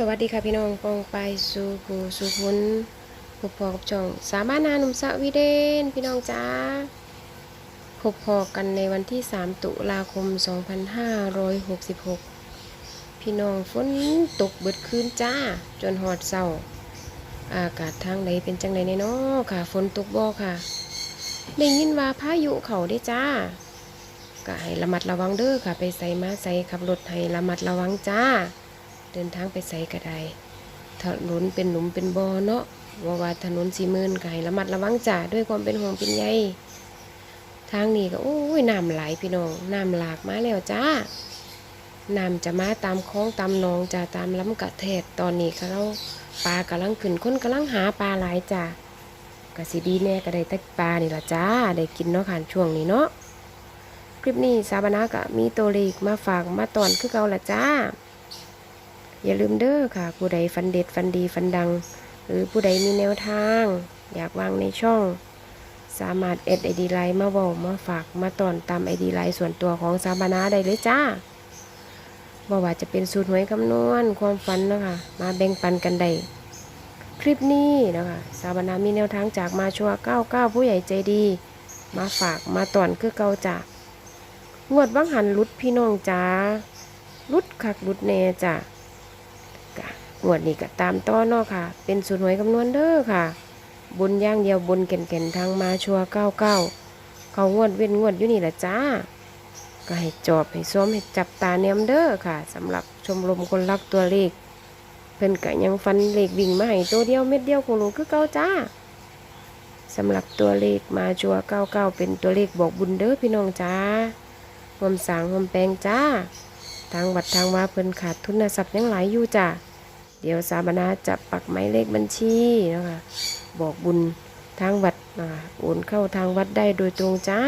สวัสดีค่ะพี่น้องปองไปสู่ผู้สู่คุณพบพอกับช่อง สามารถนานุมสวีเดนพี่น้องจ้าพบพอกันในวันที่ 3 ตุลาคม 2566 พี่น้องฝนตกเบิดคืนจ้า จนหอดเศร้า อากาศทางไหนเป็นจังไดในเนาะค่ะ ฝนตกบ่ค่ะ ได้ยินว่าพายุเขาได้จ้าก็ให้ระมัดระวังเด้อค่ะ ไปใส่มาใส่ขับรถให้ระมัดระวังจ้า ดินทางไปใส่ก็ได้ถนนเป็นหลุมเป็นบ่อเนาะว่าว่าถนนสีมื่นก็ให้ระมัดระวังจ้าด้วยความเป็นห่วงเป็นใยทางนี้ก็โอ้ยน้ำไหลพี่น้องน้ำหลากมาแล้วจ้าน้ำจะมาตามคลองตามหนองจ้าตามลำกระแทกตอนนี้เขาปลากำลังขึ้นคนกำลังหาปลาหลายจ้าก็สิดีแน่ก็ได้ตักปลานี่ละจ้าได้กินเนาะค่ะช่วงนี้เนาะคลิปนี้สาบานากะมีตัวเลขมาฝากมาตอนคือเก่าละจ้า อย่าลืมเด้อค่ะ ผู้ใดฟันเด็ดฟันดีฟันดัง หรือผู้ใดมีแนวทาง อยากวางในช่อง สามารถเอ็ดไอดีไลน์มาบอกมาฝากมาตอนตามไอดีไลน์ส่วนตัวของสาบานาได้เลยจ้าบอกว่าจะเป็นสูตรหวยคำนวณความฝันนะคะมาแบ่งปันกันได้คลิปนี้นะคะสาบานามีแนวทางจากมาชัวเก้าเก้าผู้ใหญ่ใจดี มาฝากมาตอนคือเก่าจ้างวดบังหันลุดพี่น้องจ้าลุดคักลุดแน่จ้า งวดนี้ก็ตามต้อเนาะค่ะ เป็นสูตรหวยคำนวณเด้อค่ะ บนย่างเดียวบนแก่นๆทางมาชัวเก้าเก้าเขางวดเว้นงวดอยู่นี่แหละจ้า ก็ให้จอบให้ซ้อมให้จับตาเนียมเด้อค่ะสำหรับชมรมคนรักตัวเลขเพิ่นก็ยังฟันเลขวิ่งมาให้ตัวเดียวเม็ดเดียวของหนูคือเก้าจ้าสำหรับตัวเลขมาจัว99เป็นตัวเลขบอกบุญเด้อพี่น้องจ้าหวมสางหวมแปลงจ้า ทางวัดทางว่าเพิ่นขาดทุนทรัพย์ยังหลายอยู่จ้า เดี๋ยวสาบานาจะปักหมายเลขบัญชีนะคะบอกบุญทางวัดอ่าโอนเข้าทางวัดได้โดยตรงจ้า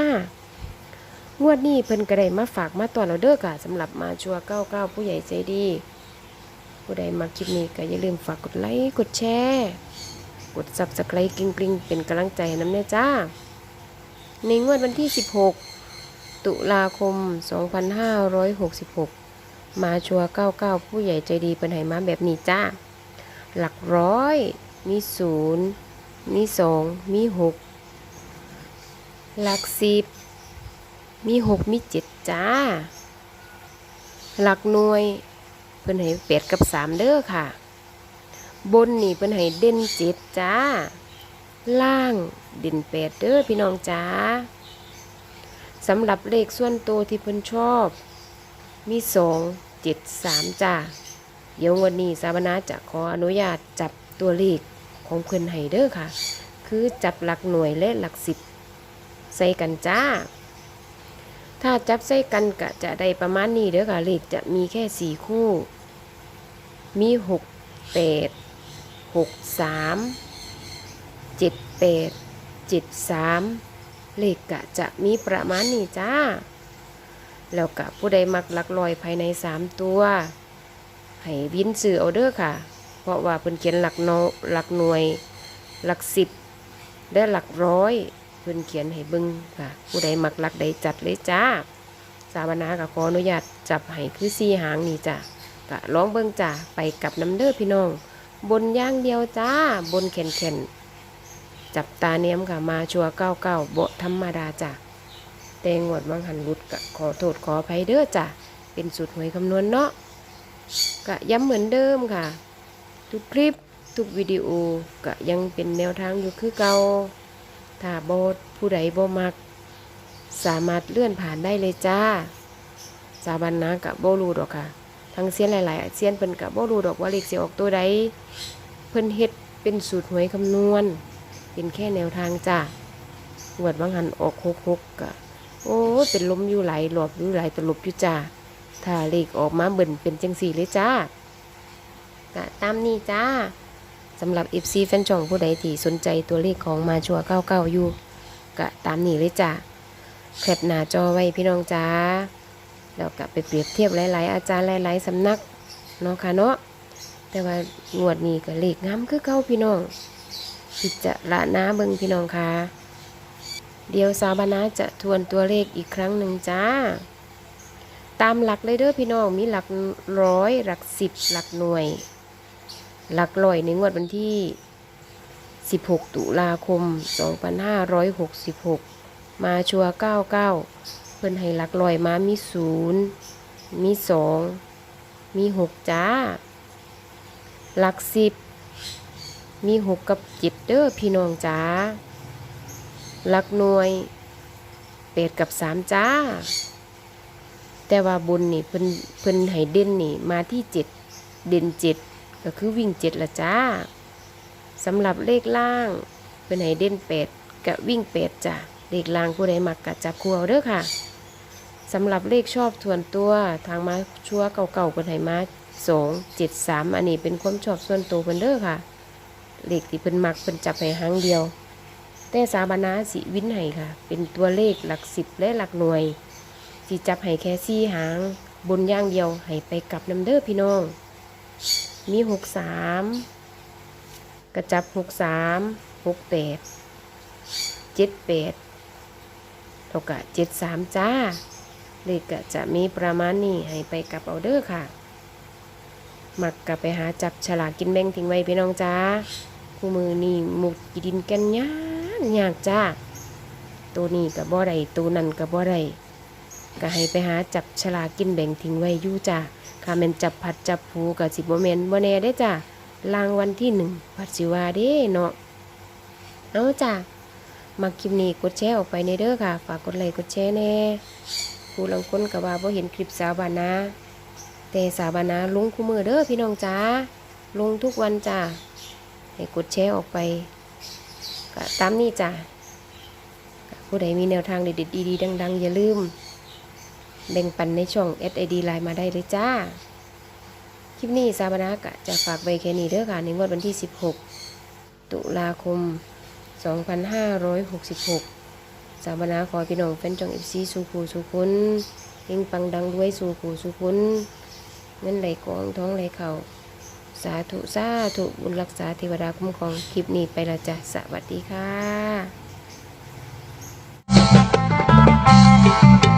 งวดนี้เพิ่นก็ได้มาฝากมาตอนเราเด้อค่ะสำหรับมาชัว99ผู้ใหญ่ใจดี ผู้ใดมาคลิปนี้ก็อย่าลืมฝากกดไลค์กดแชร์กด subscribe กริ๊งกริ๊งเป็นกำลังใจให้น้ำเน่จ้า ในงวดวันที่ 16 ตุลาคม 2566 มาชัวร์99ผู้ใหญ่ใจดีเป็นไหมาแบบนี้จ้า หลักร้อย มีศูนย์มีสองมีหกหลักสิบมีหกมีเจ็ดจ้า หลักหน่วยเพิ่นให้แปดกับสามเด้อค่ะ บนนี่เป็นให้เด่นเจ็ดจ้า ล่างเด่นแปดเด้อพี่น้องจ้าสำหรับเลขส่วนตัวที่เพิ่นชอบ มีสองเจ็ดสามจ้า เดี๋ยววันนี้สาบนาจะขออนุญาตจับตัวเลขของเพิ่นให้เด้อค่ะ คือจับหลักหน่วยและหลักสิบใส่กันจ้า ถ้าจับใส่กันก็จะได้ประมาณนี้เด้อค่ะ เลขจะมีแค่สี่คู่ มีหกแปดหกสามเจ็ดแปดเจ็ดสามเลขกะจะมีประมาณนี้จ้า แล้วกะผู้ใดมักหลักลอยภายในสามตัวให้วินสื่อเอาเด้อค่ะ เพราะว่าเพิ่นเขียนหลักโนหลักหน่วย หลักสิบและหลักร้อยเพิ่นเขียนให้เบิ่งค่ะ ผู้ใดมักหลักใดจัดเลยจ้า สาวนาก็ขออนุญาตจับให้คือสี่หางนี่จ้ะกะลองเบิ่งจ้าไปกับน้ำเด้อพี่น้อง บนย่างเดียวจ้า บนแขนแขนจับตาเนียมค่ะมาชัวเก้าเก้าโบธรรมดาจ้ะ แตงวดวังหันรุดกะขอโทษขออภัยเด้อจ้ะเป็นสูตรหวยคำนวณเนาะกะย้ำเหมือนเดิมค่ะ ทุกคลิปทุกวิดีโอกะยังเป็นแนวทางอยู่คือเก่าถ้าบดผู้ใดบ่มัก สามารถเลื่อนผ่านได้เลยจ้าสาบันนะกะบ่รู้ดอกค่ะทั้งเซียนหลายๆเซียนเพิ่นกะบ่รู้ดอกว่าเลขสิออกตัวใดเพิ่นเฮ็ดเป็นสูตรหวยคำนวณ เป็นแค่แนวทางจ้างวดบางหันออกหกหกกะ โอ้เป็นลมอยู่ไหลหลบอยู่ไหลตลบอยู่จ้าถ้าเลขออกมาเบิ่นเป็นจังสี่เลยจ้ากะตามนี้จ้าสำหรับ FC แฟนช่องผู้ใดที่สนใจตัวเลขของมาชัว99อยู่กะตามนี้เลยจ้าแคปหน้าจอไว้พี่น้องจ้าแล้วก็ไปเปรียบเทียบหลาย ๆ อาจารย์หลาย ๆสำนักเนาะค่ะเนาะแต่ว่างวดนี้ก็เลขงามคือเก่าพี่น้องพิจารณาเบิ่งพี่น้องค่ะ เดี๋ยวสาวบานาจะทวนตัวเลขอีกครั้งหนึ่งจ้า ตามหลักเลยเด้อพี่น้องมีหลักร้อยหลักสิบหลักหน่วย หลักร้อยในงวดวันที่ 16 ตุลาคม 2566 มาชัวร์99 เพิ่นให้หลักร้อยมามี 0 มี 2 มี 6 จ้า หลัก 10 มี 6 กับ7เด้อพี่น้องจ้า ลักหน่วย8กับ3จ้า แต่ว่าบนนี่เพิ่นเพิ่นให้เด่นนี่มาที่7เด่น7ก็คือวิ่ง7ละจ้าสำหรับเลขล่างเป็นให้เด่นเป็ดกับวิ่งเป็ดจ้ะเลขล่างผู้ใดมักกะจับคู่เอาเด้อค่ะสำหรับเลขชอบส่วนตัวทางมาชัวเก่าๆเป็นให้มาสองเจ็ดสามอันนี้เป็นความชอบส่วนตัวเพิ่นเด้อค่ะ เลขที่เพิ่นมักเพิ่นจับให้หางเดียว แต่สาบานาสิวินให้ค่ะ เป็นตัวเลขหลักสิบและหลักหน่วยสิจับให้แค่ซี่หาง บนย่างเดียวให้ไปกับน้ำเด้อพี่น้อง มีหกสามกระจับหกสามหกแปดเจ็ดแปดเท่ากับเจ็ดสามจ้า เลขก็จะมีประมาณนี้ให้ไปกับเอาเดอร์ค่ะ มักกับไปหาจับฉลากกินแบ่งทิ้งไว้พี่น้องจ้าคู่มือนี่หมุดกิดินกันยา ยากจ้า ตัวนี้กับบ่อได้ตัวนั้นกับบ่อได้ก็ให้ไปหาจับฉลากินแบ่งทิ้งไว้อยู่จ้าค่ะแมนจับผัดจับผูกับสิบโมเมนบ่แน่ได้จ้ารางวัลที่หนึ่งพัดสิวาเด้เนาะเอาจ้ะมาคลิปนี้กดแชร์ออกไปในเด้อค่ะ ฝากกดไลค์กดแชร์แน่ผู้ลังคนกับว่าบ่เห็นคลิปสาวบานาแต่สาวบานาลงคู่มือเด้อพี่น้องจ้าลงทุกวันจ้าให้กดแชร์ออกไป ก็ตามนี้จ้าผู้ใดมีแนวทางเด็ดๆดีๆดัง ๆ อย่าลืม แบ่งปันในช่อง SID ไลน์มาได้เลยจ้า คลิปนี้ซาบานากะจะฝากไว้แค่นี้เด้อค่ะ ในงวดวันที่ 16 ตุลาคม 2566 สาบานาขอพี่น้องแฟนจองเอฟซีสู่ผู้สู่คุณเฮงปังดังด้วยสู่ผู้สู่คุณเงินไหลกองท้องไหลเข่า สาธุสาธุบุญรักษาเทวดาคุ้มครองคลิปนี้ไปละจ้ะสวัสดีค่ะ